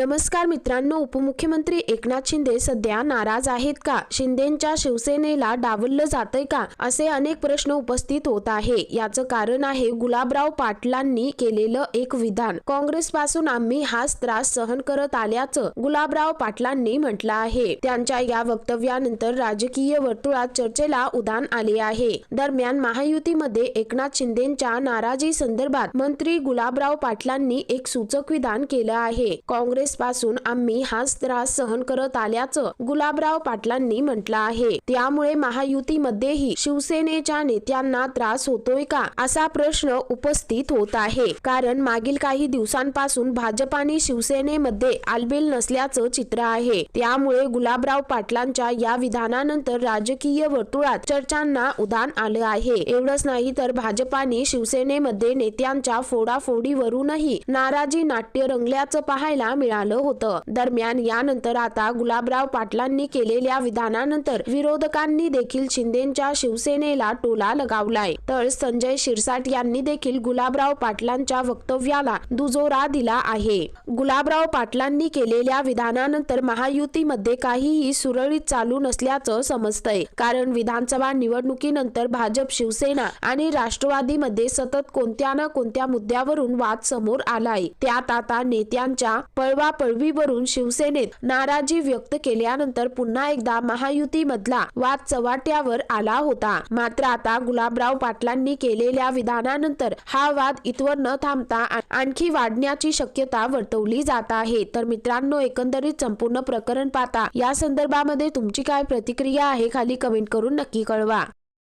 नमस्कार मित्रांनो उपमुख्यमंत्री एकनाथ शिंदे सध्या नाराज आहेत का? शिंदेच्या शिवसेनेला डावललं जातंय का? असे अनेक प्रश्न उपस्थित होत आहे. याचं कारण आहे गुलाबराव पाटलांनी केलेलं एक विधान. काँग्रेस पासून आम्ही हाच त्रास सहन करत आल्याचं गुलाबराव पाटलांनी म्हटलं आहे. त्यांच्या या वक्तव्यानंतर राजकीय वर्तुळात चर्चेला उधाण आले आहे. दरम्यान महायुतीमध्ये एकनाथ शिंदेच्या नाराजी संदर्भात मंत्री गुलाबराव पाटलांनी एक सूचक विधान केलं आहे. काँग्रेस पासून आम्ही हाच त्रास सहन करत आल्याचं गुलाबराव पाटलांनी म्हटलं आहे. त्यामुळे महायुतीमध्येही शिवसेनेच्या नेत्यांना त्रास होतोय का असा प्रश्न उपस्थित होत आहे. कारण मागील काही दिवसांपासून भाजप आणि शिवसेनेमध्ये आलबेल नसल्याचं चित्र आहे. त्यामुळे गुलाबराव पाटलांच्या या विधानानंतर राजकीय वर्तुळात चर्चांना उदान आलं आहे. एवढंच नाही तर भाजपाने शिवसेनेमध्ये नेत्यांच्या फोडाफोडीवरूनही नाराजी नाट्य रंगल्याचं पाहायला मिळालं. होतं. दरम्यान यानंतर आता गुलाबराव पाटलांनी केलेल्या विधानानंतर विरोधकांनी देखील शिंदेच्या शिवसेनेला टोला लगावलाय. तर संजय शिरसाट यांनी देखील गुलाबराव पाटलांच्या वक्तव्याला दुजोरा दिला आहे. गुलाबराव पाटलांनी केलेल्या विधानानंतर महायुतीमध्ये काहीही सुरळीत चालू नसल्याचं समजतंय. कारण विधानसभा निवडणुकीनंतर भाजप शिवसेना आणि राष्ट्रवादीमध्ये सतत कोणत्या ना कोणत्या मुद्द्यावरून वाद समोर आलाय. त्यात आता नेत्यांच्या पळवापळवीवरून शिवसेनेत नाराजी व्यक्त केल्यानंतर पुन्हा एकदा महायुती मधला वाद चव्हाट्यावर आला होता. मात्र आता गुलाबराव पाटलांनी केलेल्या विधानानंतर हा वाद इथवर न थांबता आणखी वाढण्याची शक्यता वर्तवली जात आहे. तर मित्रांनो एकंदरीत संपूर्ण प्रकरण पाहता या संदर्भामध्ये तुमची काय प्रतिक्रिया आहे खाली कमेंट करून नक्की कळवा.